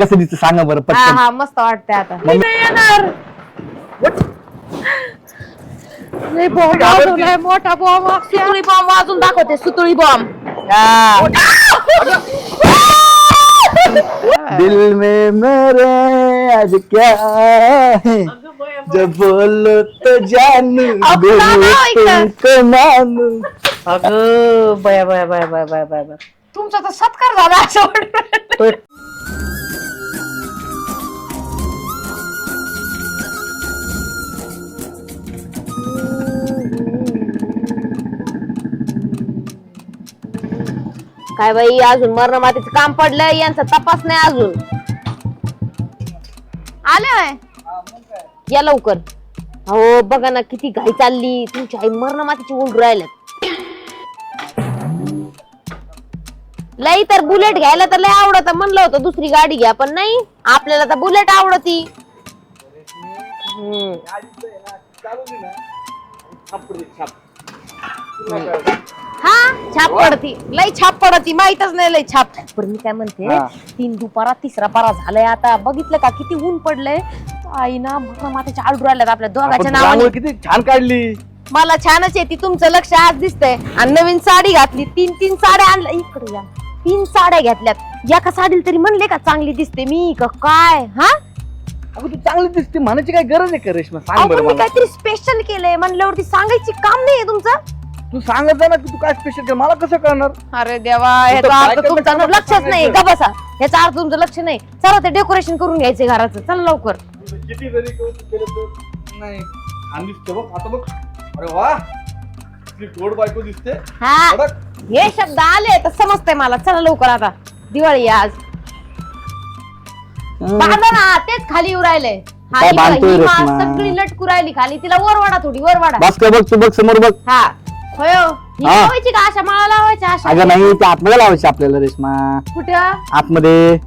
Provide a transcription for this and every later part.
कसं दिसतं सांगा बरं हा पटकन. हा मस्त वाटतंय आता. मी नाही येणार. लय बॉम्ब वाजवलाय मोठा बॉम्ब सुतळी बॉम्ब वाजून दाखवते सुतळी बॉम्ब दिल में मेरे आज क्या है? जब बोलो तो जानू अब गाणं. तुमको मानू अगं बया बया बया बया बया बया बया. तुमचा तर सत्कार झाला असं वाटतं तो काय बाई अजून मरण मातीचं काम पडलंय यांचा तपास नाही अजून. आले होय? या लवकर. हो बघा ना किती घाई चालली. तुमची आई मरण मातीची उलट राहिल्यात. लई तर बुलेट घ्यायला तर लय आवडत. म्हणलं होतं दुसरी गाडी घ्या पण नाही. आपल्याला तर बुलेट आवडती. हम्म. हा? छाप पडती. लई छाप पडती. माहितच नाही लई छाप. पण मी काय म्हणते हा. तीन दुपारा तिसरा पारा झालाय आता. बघितलं का? किती ऊन पडलंय. आई ना मरण मातीच्या राहिल्यात आपल्या दोघांच्या आपण नावाने. रांगोळी किती छान काढली. मला छानच येते. तुमचं लक्ष आज दिसतंय. आणि नवीन साडी घातली. तीन तीन साड्या आणल्या. इकडे या. तीन साड्या घेतल्यात. एका साडीला तरी म्हणले का चांगली दिसते मी का काय? हा? अगं तू चांगली दिसते म्हणायची काय गरज आहे का रेश्मा अहो, सांग बरं मी मला. काहीतरी स्पेशल केलंय. म्हणल्यावरती सांगायची काम नाहीये तुमचं. तू सांगत जा ना की तू काय स्पेशल कर मला कसं करणार अरे देवा ह्याचा अर्थ तुमचं कामाचं लक्षच नाही. का बसा? याचा अर्थ तुमचं लक्ष नाही. चला ते डेकोरेशन करून घ्यायचंय घराचं. चला लवकर. किती जरी केलं तर नाही. छान दिसते बघ. आता बघ. अरे वा. किती गोड बायको दिसते. हा. हे शब्द आले तर समजतंय मला. चला लवकर आता. दिवाळी आहे आज. बांधा ना. तेच खाली येऊ राहिले. हा, काय ही बांधतोय ही? सगळी लटकू राहिली खाली. तिला वरवाडा थोडी वरवाडा बस का बघ तू बघ समोर बघ. हा. होय हो. ही. हा. लावायची का? अशा माळा लावायच्या अशा अगं नाही ते आतमध्ये लावायची आपल्याला रेश्मा. कुठं? आतमध्ये.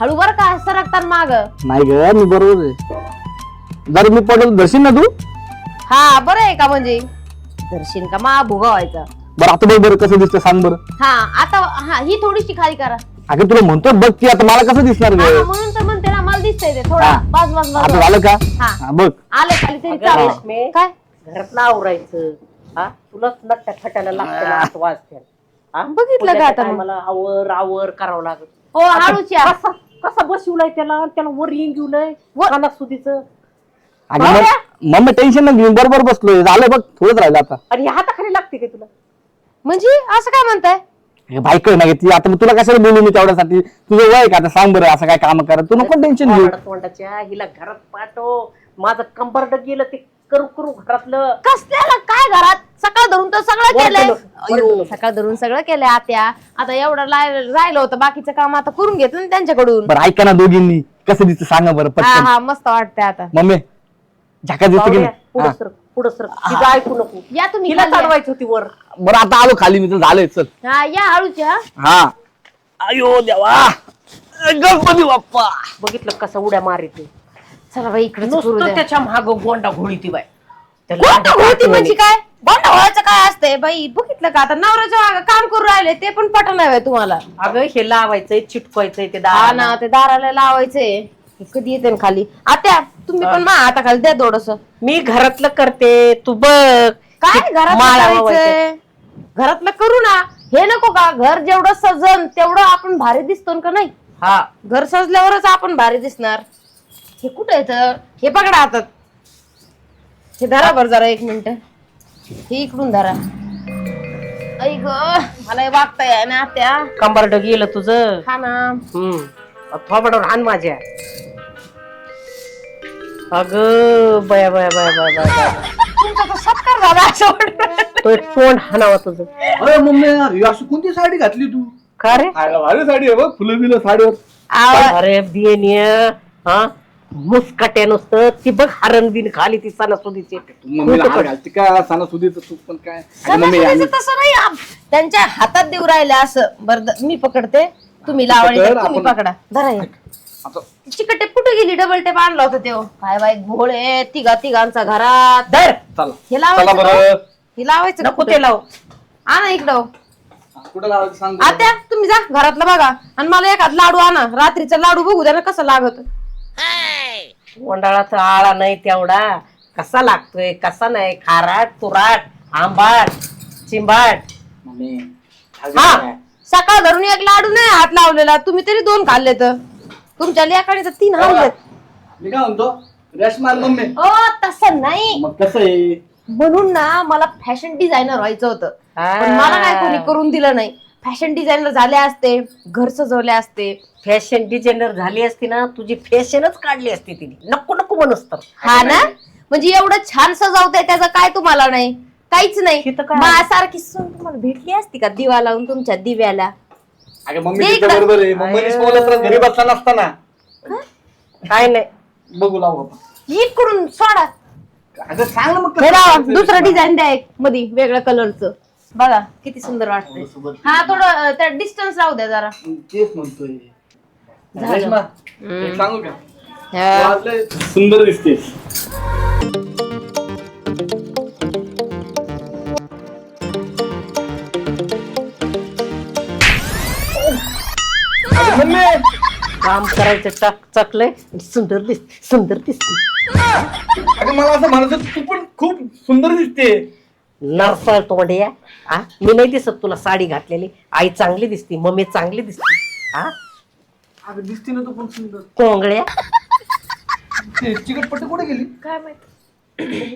हळू बर का सरकतात माग. नाही ग मी बरोबर आहे. जर मी पडलो धरशील ना तू? हा बरं आहे का म्हणजे? दर्शन का मा भुगा व्हायचा. बरं आता बघ बरं कसं दिसतं सांग बरं. हा आता हा ही थोडीशी खाली करा. अगं तुला म्हणतो बघ की आता मला कसं दिसणार हा, ग म्हणून तर म्हणते ना मला दिसतंय ते थोडा. हा. आता बस. झालं का? हा. हा, बघ. आले खाली तरी अगं, चालेल. रेश्मे. काय? घरातलं आवरायचं. हा? तुलाच नट्ट्या खट्याला लागतं वाजते. हा? बघितलं का आता मग? टायमाला आवर आवर करावं लागत हो हळूच या कसा कसा बसवलाय त्याला? आणि त्याला वर येऊलय कानासुदीच अगं मग मम्मी टेन्शन नाही घेऊन बरोबर बसलोय. झालं बघ थोडंच राहिलं आता. आणि हाताखाली लागते का तुला? म्हणजे असं काय म्हणताय? हे बाईक नाही ती. आता मग तुला कशाला बोलू मी तेवढ्यासाठी? तुझं वय आहे का? आता सांग बरं असं काय काम करा तू नको टेन्शन घेऊ. तोंडाच्या हिला घरात पाठव. माझं कंबरड गेलं ते करू करू घरातलं. कसल्याला? काय घरात? सकाळ धरून तर सगळं वर केलंय. केलं, वर अयो, केलं. सकाळ धरून सगळं केलंय आत्या. आता एवढं लाय- राहिलं होतं बाकीचं काम आता करून घेतलं ना त्यांच्याकडून. बरं ऐका ना दोघींनी. कसं दिसतं सांगा बरं हा पटकन. हा मस्त वाटतंय आता. मम्मी झाका दिसतं की पुढं सर पुढं सर. तिचं ऐकू नको. या तुम्ही तिला खाली या. चढवायची होती वर. हा. बरं आता आलो खाली मी तर झालंय चल. हा या हळूच्या हा. अयो देवा. गणपती बाप्पा. बघितलं कसं उड्या मारिते चला बाई इकडे नुसतं त्याच्या माग गोंडा घोडी ती बाय होती म्हणजे म्हणे. काय? बंडावळाचं काय असतंय? बाई बघितलं का? आता नवऱ्याच्या मागं काम करून राहिले ते पण पटन हवंय तुम्हाला. अगं हे लावायचंय चिटकवायचंय ते हा ना ते दाराला लावायचंय. कधी येते ना खाली? आत्या तुम्ही पण मा आता खाली द्या थोडस. मी घरातलं करते तू बघ. काय घरात माळा करायचंय? वावायचे. घरातलं करू ना. हे नको का? घर जेवढं सजन तेवढं आपण भारी दिसतो का नाही? हा. घर सजल्यावरच आपण भारी दिसणार. हे कुठं येत हे पकडा हातात हे धरा बर जरा एक मिनिट. हे इकडून धरा. ऐ ग मला हे वागता येई ना त्या कंबरड गेलं तुझं. हा ना. हम्म. थोबडावर हान माझ्या. अग बया बया बया बया बया बया. तुमचा तो सत्कार झाला असं. तो तोंड हाणावा तुझं. अरे मम्मी ही अशी कोणती साडी घातली तू? का रे? साडी आहे बघ फुलं बिलं साडीवर. आव- अरे बियनिय. हा? मुसकट्या नुसतं. ती बघ हरण बिन खाली ती सणासुदीची. मम्मीला हार घालते का? सणासुदीचं तू पण काय? अगं मम्मी सणासुदीचं आम्ही- तसं नाही. आप- त्यांच्या हातात देऊ राहिले असं. बरं द- मी पकडते. तुम्ही लावाळी पकड, तुम्ही आपण- पकडा. धरा हे. आता चिकट टेप कुठे गेली? डबल टेप आणला होता तेव्हा काय बाई घोळे तिघा तिघांचा घरात. धर. चला. हे चला लावायचं का? बरं. हे लावायचं का नको कुठं? ते लाव. आणा इकडं. कुठं लावायचं सांग बरं. आत्या तुम्ही जा. घरातलं बघा. आणि मला एखाद लाडू आणा. रात्रीचा लाडू बघू द्या ना कसं लागत. गोंडाळाचा आळा नाही तेवढा. कसा लागतोय? कसा नाही? खाराट तुराट आंबाट चिंबाट. मम्मी हा सकाळ धरून एक लाडू नाही हात लावलेला. तुम्ही तरी दोन खाल्ले तर तुमच्या लेकाने तर तीन हाणलेत. मी काय म्हणतो? रेशमाल मम्मी. ओ तसं नाही. मग कसं आहे? म्हणून ना मला फॅशन डिझायनर व्हायचं होतं. पण मला काय कोणी करून दिलं नाही. फॅशन डिझायनर झाले असते घर सजवले असते. फॅशन डिझायनर झाली असती ना तुझी फॅशनच काढली असती तिने. नको नको म्हणूस तर. हा ना? म्हणजे एवढं छान सजवताय त्याचं काय तुम्हाला नाही? काहीच नाही. काय? माझ्यासारखी सून तुम्हाला भेटली असती का दिवा लावून तुमच्या दिव्याला? अगं मम्मी तिथं. बरोबर आहे. मम्मीनीच बोलत तर घरी बसला नसताना. काय नाही. बघू लावू आपण. इकडून सोडा. अगं सांग ना मग हे? दुसरं डिझाईन द्या एक मध्ये वेगळ्या कलरचं बघा किती सुंदर वाटतंय. सोबत. हा थोडं अं, त्या डिस्टन्स राहू द्या जरा. तेच म्हणतोय. झालं. रेश्मा एक सांगू का? हा. तू आज लय सुंदर मम्मी! काम करायचं टाक चकलंय. सुंदर दिस सुंदर दिसते. अगं मला असं म्हणायचं तू पण खूप सुंदर दिसते नरसाळ तोंड्या हा मी नाही दिसत तुला साडी घातलेली. आई चांगली दिसती मम्मी चांगली दिसती हा अगं दिसते ना तू पण सुंदर. कोंगड्या ते चिकटपट्टी कुठे गेली? काय माहीत?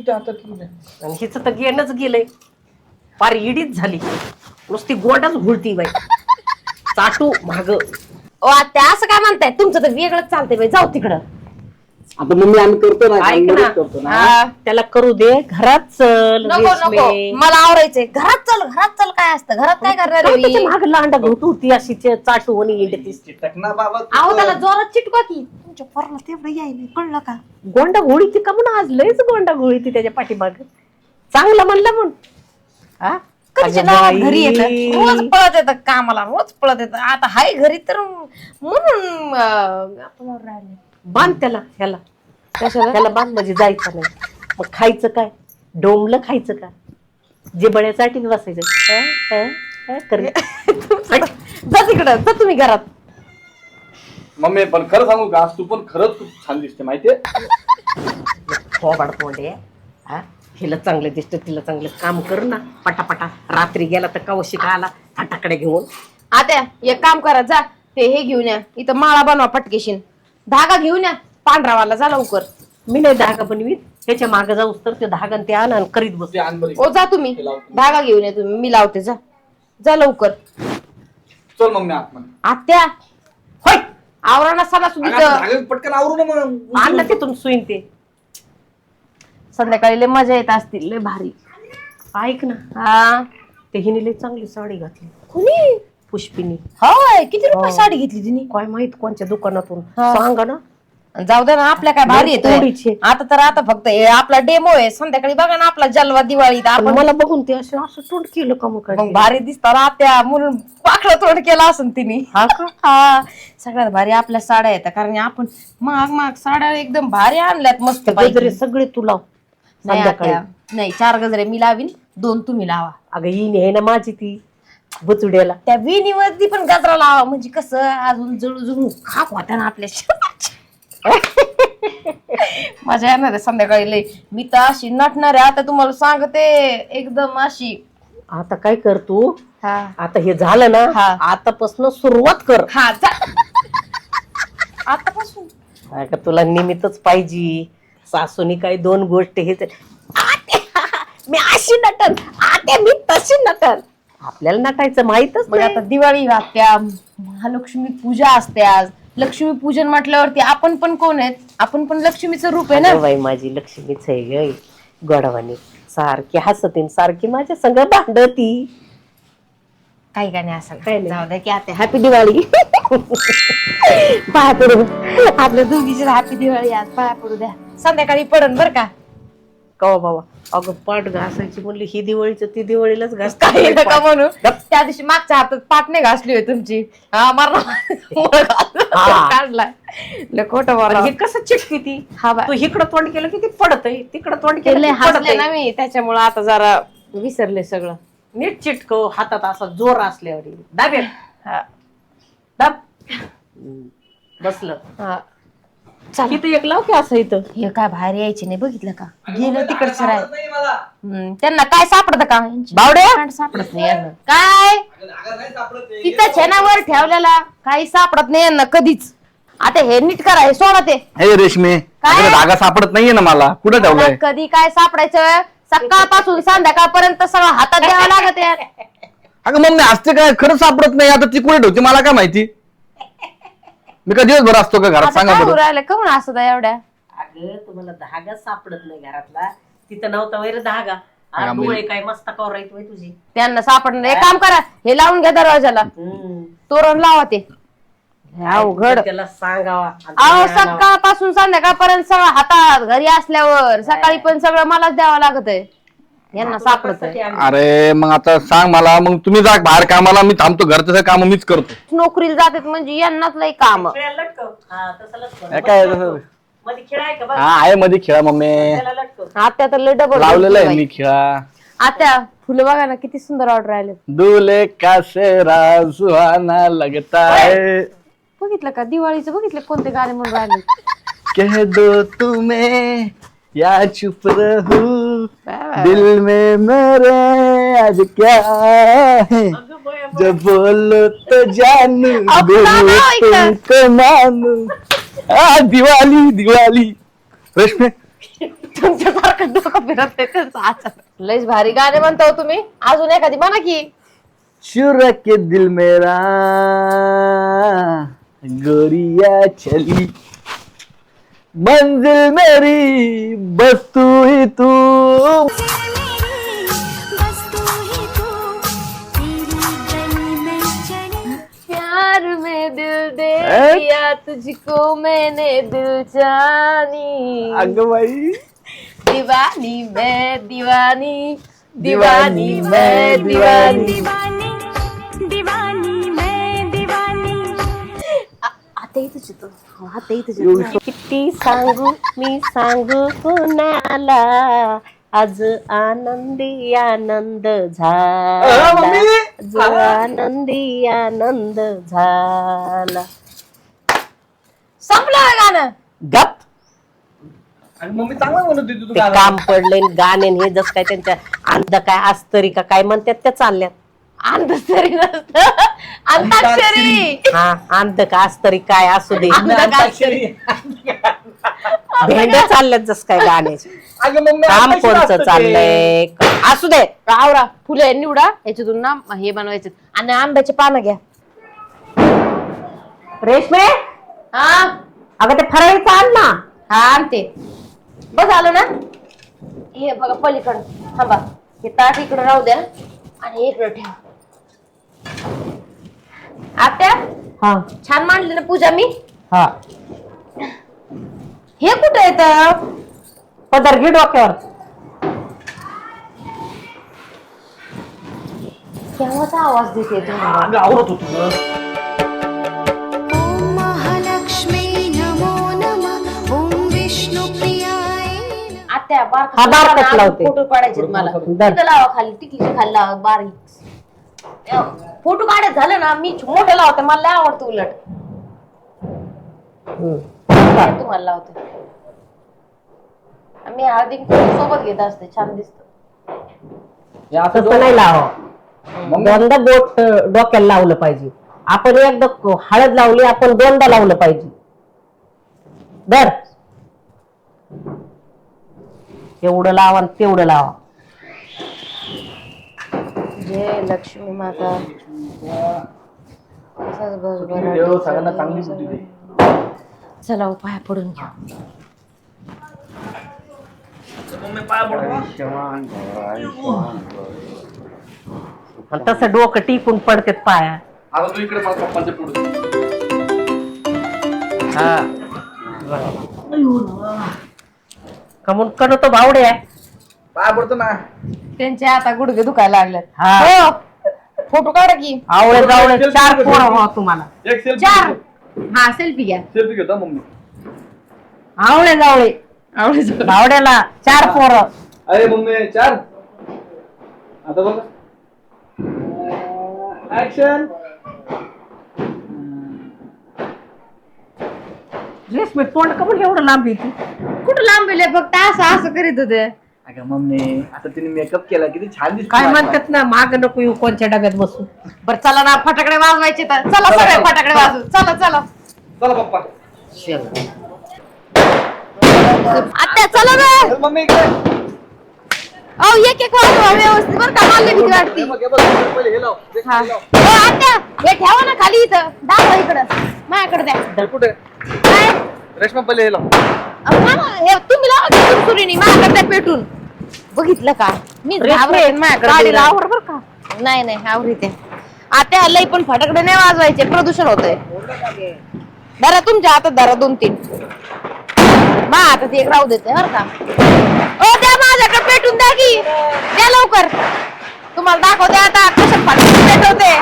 हातात. आणि हिचं तर गेणच गेलंय. फार इडीच झाली. नुसती गोडच घुलती बाई. चाटू माग. ओ त्या असं काय म्हणताय? तुमचं तर वेगळंच चालतंय बाई. जाऊ तिकडं. आता मम्मी आम्ही करतो ना ऐक मदत ना. करतो ना. हा. त्याला करू दे. घरात चल नको नको. मला आवरायचंय. घरात चल घरात चल काय असतं? घरात काय करणार आहे? माग लांडा घोटू ती अशी चे- चाटू आणि इडतीस. चिटक ना बाबा तू. अहो तर. त्याला जोरात चिटका की. तुमच्या पोराला तेवढं यायला कळलं का? गोंडा घोळी ती का म्हणून आज लयच गोंडा घोळी ती त्याच्या पाठीमाग. चांगलं म्हणलं म्हण हा? कधीच्या अगं गावात बाई. घरी येतं? रोज पळत येतं कामाला रोज पळत येतं. आता हाय घरी तर म्हणून अं, आपल्यावर राहिले. बांध त्याला ह्याला. कशाला त्याला बांध म्हणजे जायचं नाही. मग खायचं काय? डोंबलं खायचं का? जे बळ्यासाठी बसायचं हं? हं? हं? करी. जा तिकडं. जा तुम्ही घरात. मम्मी पण खरं सांगू का? आज तू पण खरंच खूप छान दिसते माहितीये? थोबाड तोंडे हा? हिला चांगलं दिसतं तिला चांगलं काम कर ना. पटापटा. रात्री गेला तर कवशी का आला फटाकडे घेऊन. आता एक काम करा जा. ते हे घेऊन या. इथं माळा बनवा पटकेशीन धागा घेऊन या. पांढरावाला जा लवकर. मी नाही धागा बनवीत. त्याच्यामागे जाऊस तर ते धागा ते आण आणि करीत बस. ते आण बरी ओ जा तुम्ही. हे लावतो. धागा घेऊन या तुम्ही. मी लावते. जा. जा लवकर. चल मम्मी आतमध्ये. आत्या. होय. आवरणा सणा अगं, धागे पटकन आवरू ना मग. आणलं तिथून सुईन ते. संध्याकाळी लय मजा येत असतील लय भारी. ऐक ना. हा. ते हिने लई चांगली साडी घातली. कुणी? पुष्पिनी. होय किती रुपये हो. साडी घेतली तिने? काय माहीत कोणत्या दुकानातून? हा. सांगा ना. जाऊ दे ना आपल्या काय भारी. येतोय. आता तर आता फक्त हे आपला डेमो आहे. संध्याकाळी बघा ना आपला जलवा दिवाळीत पण आपण मला बघून ते असं असं तोंड केलं का मग काय मग भारी दिसतात आत्या म्हणून पाकळं तोंड केलं असेल तिने. हा का? हा. सगळ्यात भारी आपल्या साड्या येतात कारण आपण महाग महाग साड्या एकदम भारी आणल्यात मस्त गजरे. सगळे तू लाव नाही संध्याकाळी. आत्या, नाही चार गजरे मी लावीन. दोन तुम्ही लावा. अगं ही आहे ना माझी ती. बुचुड्याला त्या विणीवरती पण गजरा लावा. म्हणजे कसं अजून जळू जळू खाप होत्या ना आपल्या शेवटच्या. मजा येणार आहे संध्याकाळी लई. मी तर अशी नटणार आहे. आता तुम्हाला सांगते एकदम अशी. आता काय कर तू? हा. आता हे झालं ना हा. आतापासून सुरुवात कर. हा जा. आतापासून. तुला निमित्तच पाहिजे. सासूनी काही दोन गोष्टी आते, मी अशी नटन आते मी तशी नटन. आपल्याला नटायचं माहितच मग नाही. आता दिवाळी वागत्या महालक्ष्मी पूजा असते आज. लक्ष्मी पूजन म्हटल्यावरती आपण पण कोण आहेत? आपण पण लक्ष्मीचं रूप आहे ना? अगं बाई माझी लक्ष्मीच आहे ग. गोडवानी सारखी हसतीन सारखी माझ्या संग भांडती. काही काय नाही असं काही नाही. जाऊ द्या की आता हॅपी दिवाळी. पाया पडू. आपल्या दोघीची हॅपी दिवाळी आज. पाया पडू द्या. संध्याकाळी पडन बर का? कवा बाबा. अगं पाठ घासायची म्हणली ही दिवाळीच ती दिवाळीलाच घास काही नका म्हणू. त्या दिवशी मागच्या हातात पाठ नाही घासली होय तुमची. हा मारला. हा. काढलाय. लय खोटं आणि बोला हे कसं चिटकी ती? हा बा. तू इकडं तोंड केलं की ती पडत आहे तिकडं तोंड केले की पडत हसले ना मी. त्याच्यामुळे आता जरा विसरले सगळं. नीट चिटकव. हातात असा जोर असल्यावर. दाबे हा. दाब. हम्म. बसलं. हा. चल. इथं एक लाव की असं इथं? हे काय बाहेर यायचे नाही बघितलं का? गेलं तिकडचं राय सापडत नाही मला. हम्म, त्यांना काय सापडत का? बावड्या? काय सापडत नाही यांना. काय? अगं, धागा नाही सापडत आहे. तिथं छेनावर ठेवलेला काही सापडत नाही यांना कधीच. आता हे नीट करा हे सोडा ते. हे रेशमे काय? धागा सापडत नाहीये ना मला. कुठं मला ठेवलाय? कधी काय सापडायचं? सकाळपासून संध्याकाळपर्यंत सगळं हातात द्यावं लागत यार अगं मम्मी असते काय? खरंच सापडत नाही. आता ती कुठे ठेवते? मला काय माहिती? मी का दिवसभर असतो का घरात? आता सांगा काय बरं. राहिलं कमून असत एवढ्या. अगं तुम्हाला धागा सापडत नाही घरातला. तिथं नव्हता वैर धागा. आ, अगं, डोळे मी- काय मस्त तुझी. त्यांना सापडणार एक काम करा हे लावून घ्या दरवाजाला. हम्म. तोरण लावा ते. अवघड. त्याला सांगावा. आणि अहो आणावं. सकाळपासून संध्याकाळपर्यंत सगळं हातात घरी असल्यावर सकाळी पण सगळं मलाच द्यावं लागत आहे यांना सापडत? अरे मग आता सांग मला मग तुम्ही जा बाहेर कामाला मी थांबतो घरचं काम मीच करतो. नोकरीला जातात म्हणजे यांनाच लय काम. खेळायला लटकव. हा, तसं लटकव. हे काय तसं? मध्ये खेळ आहे का बघ? हा आहे मध्ये खेळा मम्मी. त्याला लटकव. आत्या तर लय डबल लावलेलं आहे मी खेळा. आत्या फुलं बघा ना किती सुंदर ऑर्डर राहिले दुले का सेरा सुहाना लगता है. बघितलं का? दिवाळीचं बघितलं कोणते गाणे म्हणून राहिले? कह दो तुम्हें या चुप रहूं. दिल में मेरे आज क्या है? जब बोलो तो जानू बोलो. तुमको मानू आ दिवाळी दिवाळी रेशमे. तुमच्यासारखं डोकं फिरत नाही त्यांचं आचार. लयच भारी गाणे म्हणता हो तुम्ही. अजून एखादी म्हणा की. शुर के दिल मेरा गोरिया चली. मंजिल मेरी बस तू ही तू। प्यार में दिल दे हैं? दिया तुझको मैंने दिल जानी। अगं बाई दीवानी मैं दीवानी दीवानी मैं दीवानी। आता इथंच येतो आता इथंच येतो किती सांगू मी सांगू कुणाला? आज आनंदी आनंद झाला. मम्मी! आज आनंदी आनंद झाला. संपलं हे गाणं. गप. आणि मम्मी चांगलं म्हणत होती तू ते गाणं. काम पडले गाणे हे जस काय त्यांच्या अंध काय अस्तरी का काय म्हणतात त्या चालल्यात. अंधश्री नसत. अंताक्षरी. हा अंध का अस्तरी काय असू दे. अंताक्षरी भेंड्या चालल्यात जस काय गाण्याचे अगं काम असतं ते? चाललंय? असू दे. आवरा फुले निवडा. याच्यातून ना हे बनवायचे. आणि आंब्याचे पानं घ्या. रेशमे? हा. अगं ते फराळीचं आण ना. हा आणते. बस आलो ना? हे बघा पलीकडं. थांबा. हे ताट इकडे राहू द्या. आणि इकडे ठेवा. आत्या हा. छान मांडली ना पूजा मी? हा. हे कुठे येत पदर घे डोक्यावर. केव्हाचा आवाज देते तुम्हाला अगं आवडत होतो. ॐ महालक्ष्मी नमो नमः ॐ विष्णुप्रियाय नमः. आत्या बार हा, लावते. फोटो काढायचे मला. दर. तिथं लावा खाली टिकलीच्या खाली लावा बारीक. फोटो काढायचं झालं ना मी मोठं लावते मला लय आवडतं उलट. हम्म. तुम्हाला लावते? मी हळदी कुंकू सोबत घेत असते छान दिसत. हे असं तसं नाही लाव. दोनदा बोट अं, डोक्याला लावलं पाहिजे. आपण एकदा क- हळद लावली आपण दोनदा लावलं पाहिजे. दर एवढं लावा आणि तेवढं लावा. जय लक्ष्मी माता. असाच बस बरं देव सगळ्यांना चांगली बुद्धी दे. चला उपाय पडून आणि तसं डोकं टिकून पडतात पाया. आता तू इकडे पप्पांच्या पुढे हा. कमून करतो भावडे पाय पडतो ना. त्यांचे आता गुडघे दुखायला लागलेत. हा. हो. फोटो काढा की. आवळे जावळे चार पोरं तुम्हाला. एक सेल्फी चार. हा सेल्फी घ्या. सेल्फी घेतो मम्मी. आवळे जावळे. भावड्याला चार पोरं. अरे मम्मी चार. आता बघ. ऍक्शन रेशमी तोंड का म्हणून एवढं लांब येते कुठं लांबले फक्त असं असं करीत होते. अगं मम्मी आता तिने मेकअप केला किती छान दिसत काय म्हणतात ना माग नको येऊ कोणच्या डब्यात बसू. बरं चला ना फटाकडे वाजवायचे तर. चला चला. सगळे फटाकडे वाजवू. चला चला. चला पप्पा. आत्या चला ना. चल मम्मी इकडे. अहो एक एक वाजवा व्यवस्थित. बरं का मला भीती वाटते. हे बघ, हे बघ, पहिले हे लाव हे हा. लाव. ओ, आत्या हे ठेवा ना खाली इथं. दाखवा इकडं. माझ्याकडे द्या. हे कुठे? काय? रेशमा पहिले हे लाव. अहो, हे तुम्ही लावा की सुरसुरीनी माझ्याकडे द्या पेटून. बघितलं का? मी घाबरते माझ्याकडे गाडीला दिलं. आवर बर का? नाही नाही आवडते आता लई पण फटाकडे नाही वाजवायचे प्रदूषण होतंय. धरा तुमच्या हातात धरा दोन तीन. मा आता ते एक राहू देते बर का? ओ द्या माझ्याकडे पेटून द्या की. द्या लवकर. तुम्हाला दाखवते आता कसं फटाके पेटवते.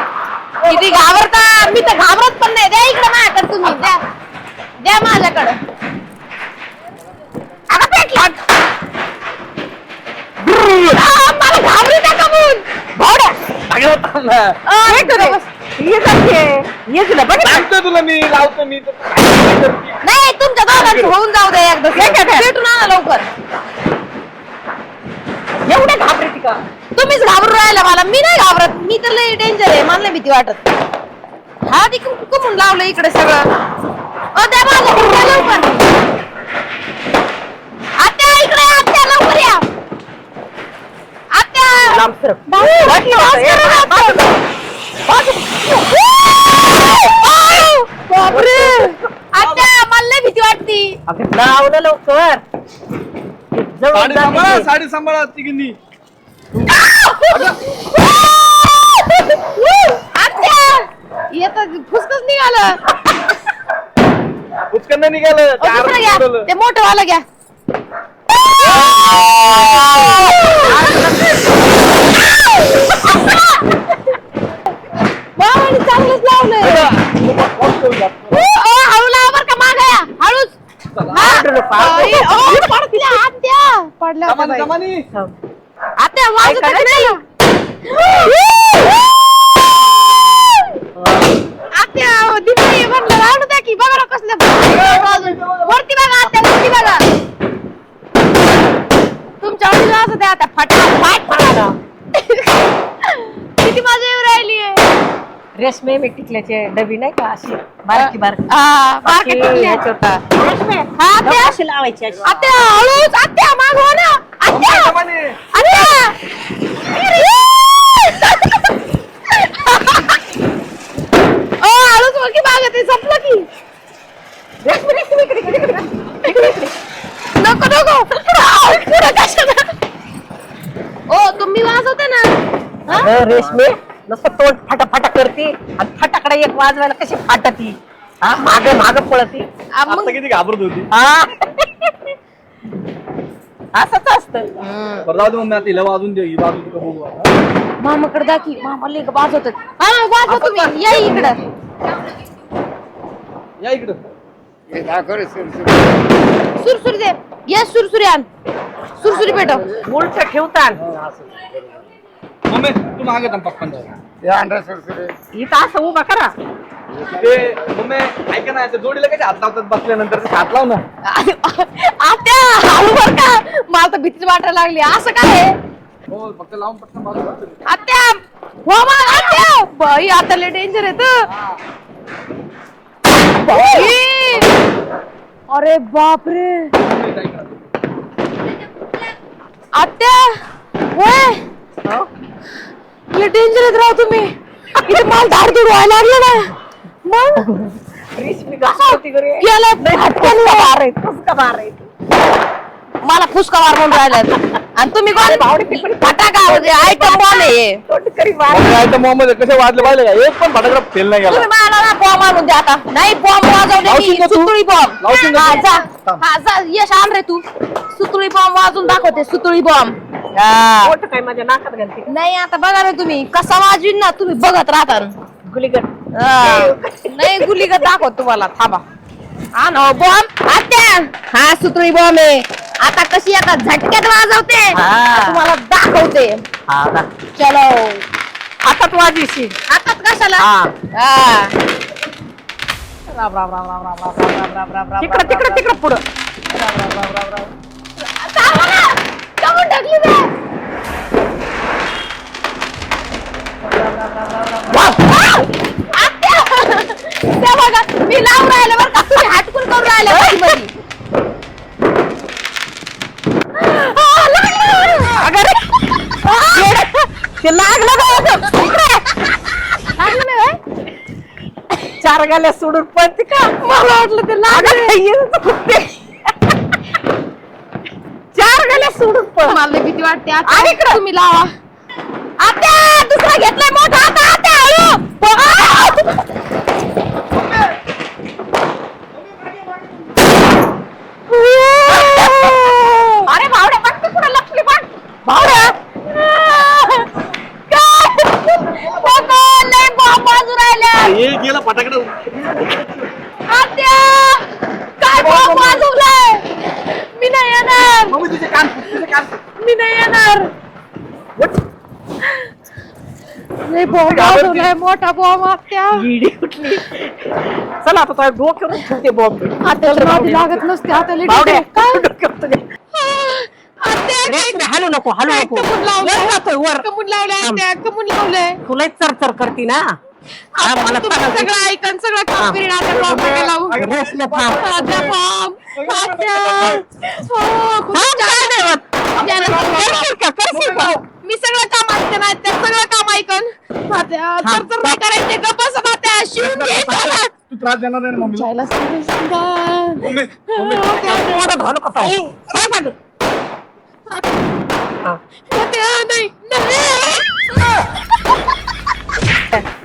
किती घाबरता. मी तर घाबरत पण नाही. द्या इकडे माझ्याकडे तुम्ही द्या. द्या माझ्याकडे. आता पेटला. मला घाबरू नका म्हणून भावड्या अगं, थांब ना. अ, इकडे बस. ये जाते ये तुला बघ. तुला मी लावतो मी. तर काय करते? नाही तुमच्या दोघांचं होऊन जाऊ दे एकदा. भेटून आणा लवकर. एवढे घाबरती का? तुम्हीच घाबरून राहिला मला. मी नाही घाबरत. मी तर लई डेंजर आहे. मला नाही भीती वाटत. हा ती कुम- कुमून लावलं इकडे सगळं. अ द्या माझ्या द्या लवकर. आत्या इकडे आत्या लवकर या. लांब सरक. बाई, बाई, बापरे मला भीती वाटती अगं लावलं लवकर जवळ साडी सांभाळा जाते. साडी सांभाळा तिघींनी आत्या येत फुसकच निघालं उचकन निघालं अहो, दुसरं घ्या ते मोठं वाला घ्या बाबांनी चांगलंच लावलंय ओ, ओ, हळू लावा बरं का मागं या हळूच हा? बाई, ओ, पडल्या आत्या आत्या नाही दिवाळी म्हणलं राहू द्या की बघा ना कसलं वरती बघा आत्या वरती बघा. तुमच्या आवडीचं असं द्या आता फटा फाट फटा. किती मजा येऊ राहिली रेशमे मी टिकल्याचे डबी नाही का अशी बारकी बारकी. हा बारकी का? रेशमे. हा, त्या- लावायची अशी. आत्या हळूच आत्या मागवा ना. संपलं की. नको नको. ओ तुम्ही वाजवते ना? अगं, रेशमे नुसतं तोंड फाटा फाटा करते आणि फटाकडे एक वाजवायला कशी फाटती? हा माग माग पळती. आता किती घाबरत होती. हा? असतं बरं जाऊ दे मम्मी आता हिला वाजून दे ही वाजून का बघू आता. मामाकडे की मामा लेक वाजवतात. हा वाजवा तुम्ही या इकडं. या इकडं. सुरसुरी दे ये सुरसुरी आण. सुरसुरी पेटव. उलट ठेवतात मम्मी तू मागे थांब पप्पांच्या इथं असं उभा करा ते मम्मी ऐका ना त्या जोडीला कशी हात लावतात बसल्यानंतर ते हात लाव ना आत्या हळू बर का मला तर भीतीच वाटायला लागली असं काय आहे? हो फक्त लावून पटकन बाजूला. आत्या हो मग आत्या बाई आता लय डेंजर आहे बाई अरे बापरे मम्मी, ऐका ना. आत्या होय हो? लय डेंजर राव तुम्ही. इथे मला धाड धूड व्हायला लागलं ना. मग? गेला. मला फुसका मार म्हणून राहिला आणि तुम्ही कोण? फटाका आयटम बॉल आहे. आयटम मोहम्मद कसे वाजले पाहिले का? एक पण फटाकडा फेल नाही गेला तुम्ही मला ना बॉम्ब आणून द्या आता. नाही बॉम्ब वाजवले लावशील मी का तू? सुतळी बॉम्ब लावशील का हा तू? जा. हा जा. यश आण रे तू. सुतळी बॉम्ब वाजून दाखवते. सुतळी बॉम्ब पोट काय माझ्या नाकात घालते नाही आता बघा ना तुम्ही कसा वाजवीन ना तुम्ही बघत राहता गुलीगड हा. नाही गुलीगत दाखवत तुम्हाला थांबा हा ना बॉम्ब आत्या हा सुतळी बॉम्ब आहे आता कशी एका झटक्यात वाजवते हा. तुम्हाला दाखवते हा ना चलो हातात वाजीशी हातात कशाला हा हा. तिकडं तिकडं तिकडं पुढं थांबा ना. मी. त्या बघा, मी लावून राहिले बरं का तुम्ही हाटकून करून राहिले मधी मधी. आ, लागलं. ते नाही होय? चार गाल्या सोडून पळते का मला वाटलं ते लागलं. चार गाल्या सोडून पळ मला लई भीती वाटते आणि इकडं. तुम्ही लावा दुसरा घेतलाय मोठा आता आता हळू अरे भावड्या पटकन पुढे लक्ष्मी पण भावड्या लय बॉम्ब वाजू राहिल्या हे गेला फटाकडे आत्या काय बॉम्ब वाजवलाय मी नाही येणार मम्मी तुझे कान तुझे कान मी नाही येणार बॉम्ब वाजवलाय मोठा बॉम्ब आत्या इडी चला आता तुझ्या डोक्यावर ठेवते बॉम्ब हाताला नादी लागत नसते हाताला बावड्या डोक्यावर तुझ्या. रे, रे, हालू नको हालू नको. वर लावलंय. जातोय, वर. कमून लावलंय. आत्या कमून लावलंय. तुला चरचर करती ना. हा, मला तुम्ही सांगा. सगळं ऐकन सगळं काम करीन आता बॉम्ब नका लावू रेसला थांब. आत्या बॉम्ब आत्या हो, खूप थांब, छान. काय नाही होत. करशील का करशील का मी सगळं काम ऐकते ना त्या सगळं काम ऐकन तर तर नाही करायचे गप्प बसा तात्या शिवून घे त्याला. तू त्रास देणार नाही ना मम्मीला जायला सांगा. मम्मी मम्मी एवढं घालू का पाय? काय घालू? हा. नाही, नाही.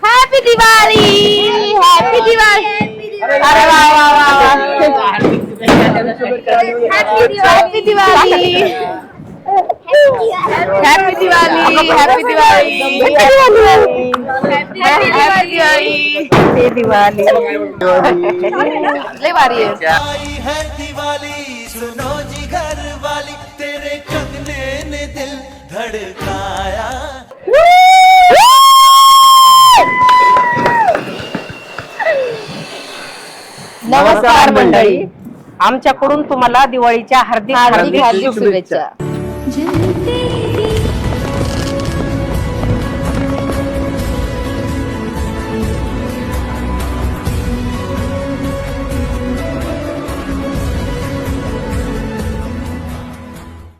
हॅपी दिवाळी हॅपी दिवाळी अरे वा वा वा वा happy Diwali happy Diwali happy Diwali happy Diwali ते दिवाळी लय भारी आहे. आई है दिवाली सुनो जी घर वाली तेरे कंगने ने दिल धड़काया। नमस्कार मंडळी. आमच्याकडून तुम्हाला दिवाळीच्या हार्दिक हार्दिक हार्दिक शुभेच्छा. Jimmy.